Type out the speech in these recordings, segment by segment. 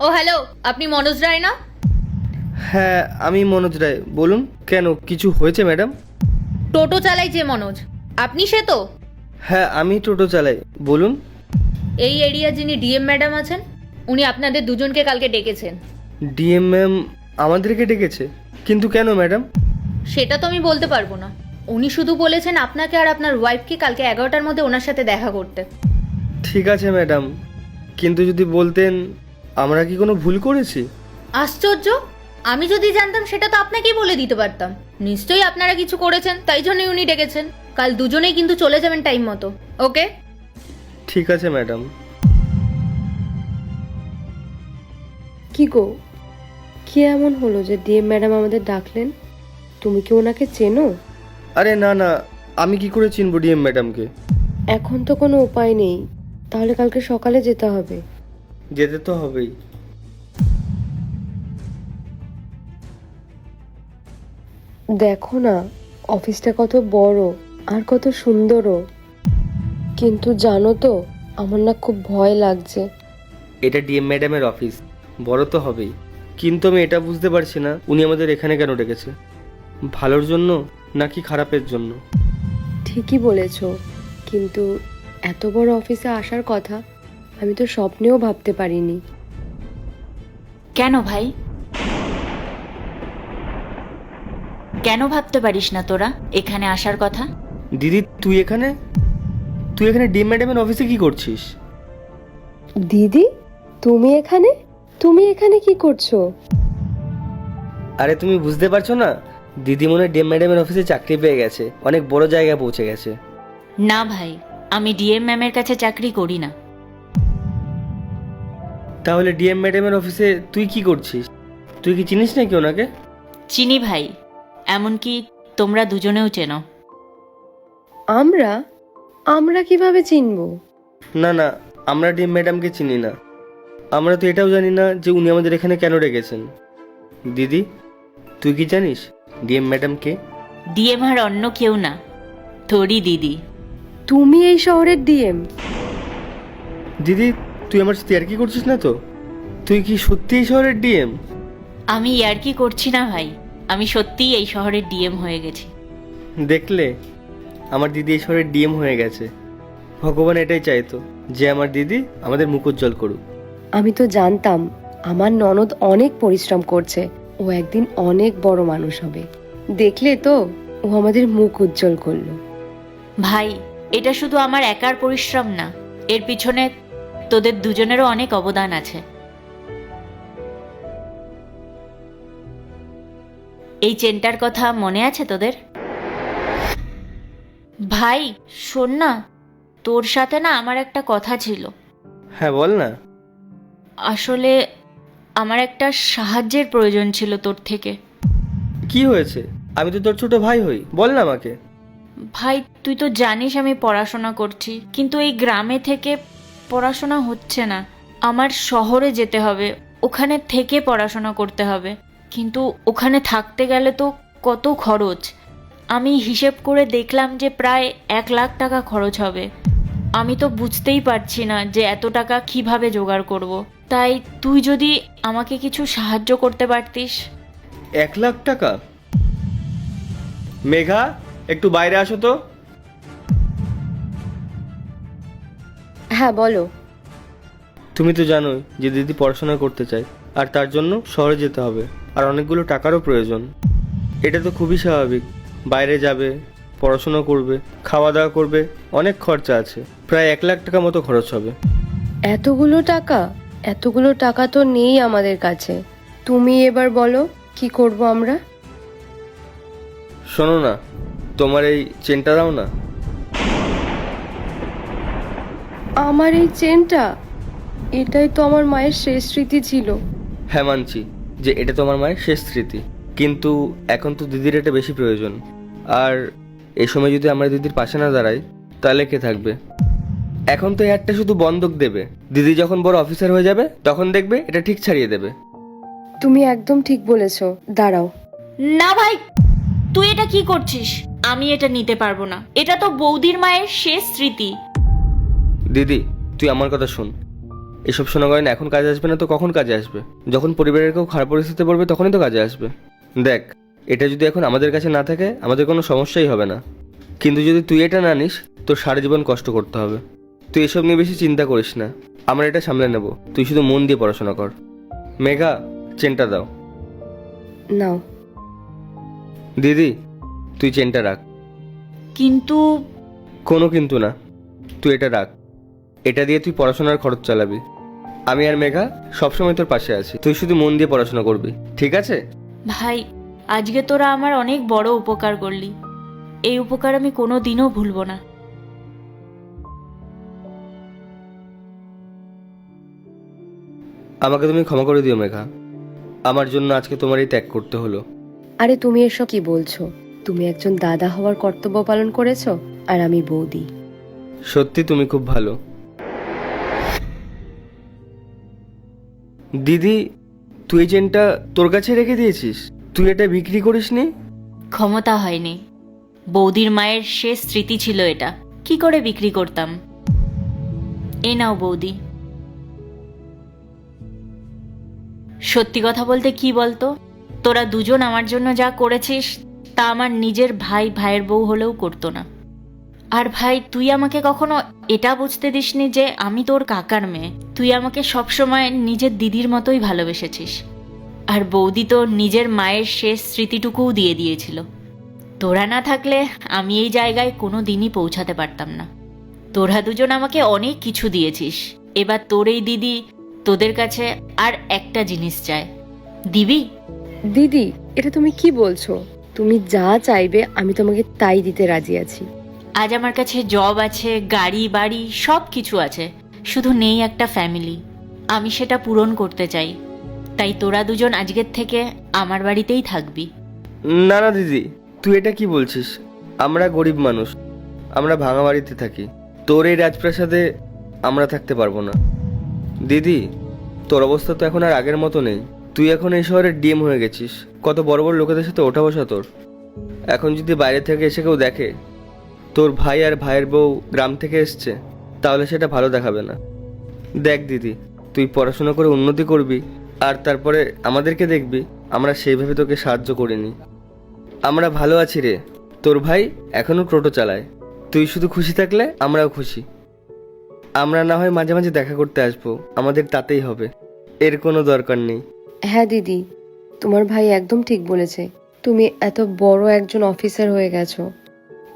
ও hello আপনি মনোজ রায় না? হ্যাঁ আমি মনোজ রায়। বলুন কেন কিছু হয়েছে ম্যাডাম? টোটো চালাই যে মনোজ। আপনি সে তো? হ্যাঁ আমি টোটো চালাই। বলুন। এই এরিয়া যিনি ডিএম ম্যাডাম আছেন উনি আপনাদের দুজনকে কালকে ডেকেছেন। ডিএম ম্যাম আমাদেরকে ডেকেছে? কিন্তু কেন ম্যাডাম? সেটা তো আমি বলতে পারব না। উনি শুধু বলেছেন আপনাকে আর আপনার ওয়াইফকে কালকে এগারোটার মধ্যে ওনার সাথে দেখা করতে। ঠিক আছে ম্যাডাম। কিন্তু যদি বলতেন আমরা কি কোনো ভুল করেছি? আশ্চর্য! আমি যদি জানতাম সেটা তো আপনাকেই বলে দিতে পারতাম। নিশ্চয়ই আপনারা কিছু করেছেন তাই জন্যই উনি ডেকেছেন। কাল দুজনেই কিন্তু চলে যাবেন টাইম মতো। ওকে? ঠিক আছে ম্যাডাম। কি গো? কি এমন হলো যে ডিএম ম্যাডাম আমাদের ডাকলেন? তুমি কি ওনাকে চেনো? আরে না না আমি কি করে চিনব ডিএম ম্যাডামকে? এখন তো কোনো উপায় নেই। তাহলে কালকে সকালে যেতে হবে। যেতে তো হবেই। দেখো না অফিসটা কত বড় আর কত সুন্দরও। কিন্তু জানো তো আমার না খুব ভয় লাগছে। এটা ডিএম ম্যাডামের অফিস বড় তো হবেই। কিন্তু আমি এটা বুঝতে পারছি না উনি আমাদের এখানে কেন ডেকেছে? ভালোর জন্য নাকি খারাপের জন্য? ঠিকই বলেছ কিন্তু এত বড় অফিসে আসার কথা? আমি তো স্বপ্নেও ভাবতে পারিনি। কেন ভাই? কেন ভাবতে পারিস না তোরা এখানে আসার কথা? দিদি তুই এখানে? তুই এখানে ডিএম ম্যাডামের অফিসে কি করছিস? দিদি তুমি এখানে? তুমি এখানে কি করছ? আরে তুমি বুঝতে পারছ না? দিদি মনে হয় ডিএম ম্যাডামের অফিসে চাকরি পেয়ে গেছে। অনেক বড় জায়গায় পৌঁছে গেছে। না ভাই আমি ডিএম ম্যামের কাছে চাকরি করি না। তাহলে ডিএম ম্যাডামের অফিসে তুই কি করছিস? তুই কি চিনিস নাকি ওনাকে? চিনি ভাই এমনকি তোমরা দুজনেও চেনো। আমরা? আমরা কীভাবে চিনবো? না না আমরা ডিএম ম্যাডামকে চিনি না। আমরা তো এটাও জানি না যে উনি আমাদের এখানে কেন রেখেছেন। দিদি তুই কি জানিস ডিএম ম্যাডামকে ডিএম আর অন্য কেউ না তোরই দিদি। তুমি এই শহরের ডিএম দিদি তুই আমার সাথে আর কি করছিস না তো? তুই কি সত্যিই শহরের ডিএম আমি ইয়ার্কি করছি না ভাই। আমি সত্যিই এই শহরের ডিএম হয়ে গেছি। দেখলে? আমার দিদি এই শহরের ডিএম হয়ে গেছে। ভগবান এটাই চাইতো যে আমার দিদি আমাদের মুখ উজ্জ্বল করুক। আমি তো জানতাম আমার ননদ অনেক পরিশ্রম করছে ও একদিন অনেক বড় মানুষ হবে। দেখলে তো ও আমাদের মুখ উজ্জ্বল করল। ভাই এটা শুধু আমার একার পরিশ্রম না এর পিছনে তোদের দুজনেরও অনেক অবদান আছে। এই চেনটার কথা মনে আছে তোদের? ভাই শোন না তোর সাথে না আমার একটা কথা ছিল। হ্যাঁ বল না। আসলে আমার একটা সাহায্যের প্রয়োজন ছিল তোর থেকে। কি হয়েছে? আমি তো তোর ছোট ভাই হই বল না আমাকে। ভাই তুই তো জানিস আমি পড়াশোনা করছি কিন্তু এই গ্রামে থেকে পড়াশোনা হচ্ছে না। আমার শহরে যেতে হবে, ওখানে থেকে পড়াশোনা করতে হবে। কিন্তু ওখানে থাকতে গেলে তো কত খরচ। আমি হিসেব করে দেখলাম যে প্রায় এক লাখ টাকা খরচ হবে। আমি তো বুঝতেই পারছি না যে এত টাকা কীভাবে জোগাড় করব। তাই তুই যদি আমাকে কিছু সাহায্য করতে পারতিস। এক লাখ টাকা? মেঘা, একটু বাইরে আসো তো। হ্যাঁ বলো। তুমি তো জানোই যে দিদি পড়াশোনা করতে চায় আর তার জন্য শহরে যেতে হবে আর অনেকগুলো টাকারও প্রয়োজন। এটা তো খুবই স্বাভাবিক। বাইরে যাবে পড়াশোনা করবে খাওয়া দাওয়া করবে অনেক খরচা আছে। প্রায় এক লাখ টাকা মতো খরচ হবে। এতগুলো টাকা? এতগুলো টাকা তো নেই আমাদের কাছে। তুমি এবার বলো কি করব আমরা? শোনো না তোমার এই চেনটা দাও না। আমার এই চেনটা এটাই তো আমার মায়ের শেষ স্মৃতি ছিল। হ্যাঁ মানছি যে এটা তোমার মায়ের শেষ স্মৃতি। কিন্তু এখন তো দিদির এটা বেশি প্রয়োজন। আর এই সময় যদি আমরা দিদির পাশে না দাঁড়াই তাহলে কে থাকবে? এখন তো হাটটা শুধু বন্ধক দেবে। দিদি যখন বড় অফিসার হয়ে যাবে তখন দেখবে এটা ঠিক ছাড়িয়ে দেবে। তুমি একদম ঠিক বলেছ। দাঁড়াও। না ভাই তুই এটা কি করছিস? আমি এটা নিতে পারব না। এটা তো বৌদির মায়ের শেষ স্মৃতি। দিদি তুই আমার কথা শোন। এসব শোনা গয়না এখন কাজে আসবে না তো কখন কাজে আসবে? যখন পরিবারের কেউ খারাপ পরিস্থিতিতে পড়বে তখনই তো কাজে আসবে। দেখ এটা যদি এখন আমাদের কাছে না থাকে আমাদের কোনো সমস্যাই হবে না। কিন্তু যদি তুই এটা না নিস তোর সারা জীবন কষ্ট করতে হবে। তুই এসব নিয়ে বেশি চিন্তা করিস না। আমরা এটা সামলে নেব। তুই শুধু মন দিয়ে পড়াশোনা কর। মেঘা চেনটা দাও। নাও। দিদি তুই চেনটা রাখ। কিন্তু কোনো কিন্তু না। তুই এটা রাখ। এটা দিয়ে তুই পড়াশোনার খরচ চালাবি। আমি আর মেঘা সবসময় তোর পাশে আছি। তুই শুধু মন দিয়ে পড়াশোনা করবি। ঠিক আছে? ভাই আজকে তোরা আমার অনেক বড় উপকার করলি। এই উপকার আমি কোনো দিনও ভুলবো না। আমাকে তুমি ক্ষমা করে দিও মেঘা। আমার জন্য আজকে তোমার এই ত্যাগ করতে হলো। আরে তুমি এসব কি বলছো? তুমি একজন দাদা হওয়ার কর্তব্য পালন করেছ আর আমি বৌদি। সত্যি তুমি খুব ভালো। দিদি, তুই চেনটা তোর কাছে রেখে দিয়েছিস? তুই এটা বিক্রি করিসনি? ক্ষমতা হয়নি। বৌদির মায়ের শেষ স্মৃতি ছিল এটা। কি করে বিক্রি করতাম? এ নাও বৌদি। সত্যি কথা বলতে কি বলতো? তোরা দুজন আমার জন্য যা করেছিস, তা আমার নিজের ভাই, ভাইয়ের বউ হলেও করতো না। আর ভাই, তুই আমাকে কখনো এটা বুঝতে দিসনি যে আমি তোর কাকার মেয়ে। তুই আমাকে সবসময় নিজের দিদির মতোই ভালোবেসেছিস। আর বৌদি তো নিজের মায়ের শেষ স্মৃতিটুকুও দিয়ে দিয়েছিল। তোরা না থাকলে আমি এই জায়গায় কোনো দিনই পৌঁছাতে পারতাম না। তোরা দুজন আমাকে অনেক কিছু দিয়েছিস। এবার তোর এই দিদি তোদের কাছে আর একটা জিনিস চায়। দিবি? দিদি, এটা তুমি কি বলছো? তুমি যা চাইবে আমি তোমাকে তাই দিতে রাজি আছি। আজ আমার কাছে জব আছে, গাড়ি, বাড়ি সব কিছু আছে। শুধু নেই একটা ফ্যামিলি আমি সেটা পূরণ করতে চাই। তাই তোরা দুজন আজকের থেকে আমার বাড়িতেই থাকবি। না না, দিদি। তুই এটা কি বলছিস? আমরা গরিব মানুষ। আমরা ভাঙা বাড়িতে থাকি। তোর এই রাজপ্রাসাদে আমরা থাকতে পারব না। দিদি, তোর অবস্থা তো এখন আর আগের মতো নেই। তুই এখন এই শহরের ডিএম হয়ে গেছিস। কত বড় বড় লোকেদের সাথে ওঠা বসা তোর। এখন যদি বাইরে থেকে এসে কেউ দেখে তোর ভাই আর ভাইয়ের বউ গ্রাম থেকে এসছে, তাহলে সেটা ভালো দেখাবে না। দেখ দিদি, তুই পড়াশোনা করে উন্নতি করবি আর তারপরে আমাদেরকে দেখবি, আমরা সেইভাবে তোকে সাহায্য করিনি। আমরা ভালো আছি রে। তোর ভাই এখনও টোটো চালায়। তুই শুধু খুশি থাকলে আমরাও খুশি। আমরা না হয় মাঝে মাঝে দেখা করতে আসব, আমাদের তাতেই হবে। এর কোনো দরকার নেই। হ্যাঁ দিদি, তোমার ভাই একদম ঠিক বলেছে। তুমি এত বড় একজন অফিসার হয়ে গেছো।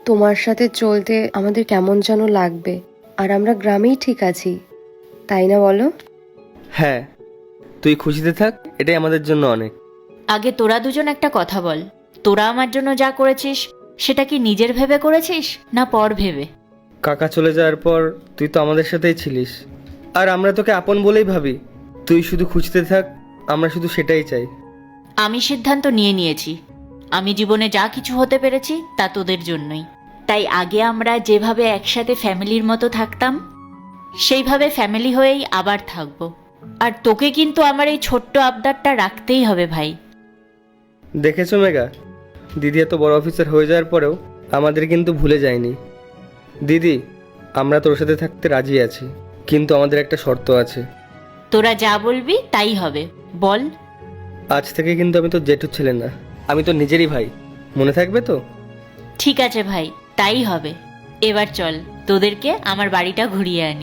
তোমার সাথে চলতে আমাদের কেমন যেন লাগবে। আর আমরা গ্রামেই ঠিক আছি। তাই না বলো? হ্যাঁ। তুই খুশিতে থাক এটাই আমাদের জন্য অনেক। আগে তোরা দুজন একটা কথা বল। তোরা আমার জন্য যা করেছিস সেটা কি নিজের ভেবে করেছিস না পর ভেবে? কাকা চলে যাওয়ার পর তুই তো আমাদের সাথেই ছিলিস। আর আমরা তোকে আপন বলেই ভাবি। তুই শুধু খুঁজতে থাক আমরা শুধু সেটাই চাই। আমি সিদ্ধান্ত নিয়ে নিয়েছি। আমি জীবনে যা কিছু হতে পেরেছি তা তোদের জন্যই। তাই আগে আমরা যেভাবে একসাথে ফ্যামিলির মতো থাকতাম সেইভাবে ফ্যামিলি হয়েই আবার থাকব। আর তোকে কিন্তু আমার এই ছোট্ট আবদারটা রাখতেই হবে ভাই। দেখেছ মেগা দিদি এত বড় অফিসার হয়ে যাওয়ার পরেও আমাদের কিন্তু ভুলে যায়নি। দিদি আমরা তোর সাথে থাকতে রাজি আছি কিন্তু আমাদের একটা শর্ত আছে। তোরা যা বলবি তাই হবে বল। আজ থেকে কিন্তু আমি তো জেঠুর ছেলে না আমি তো নিজেরই ভাই। মনে থাকবে তো? ঠিক আছে ভাই। তাই হবে। এবার চল তোদেরকে আমার বাড়িটা ঘুরিয়ে আনি।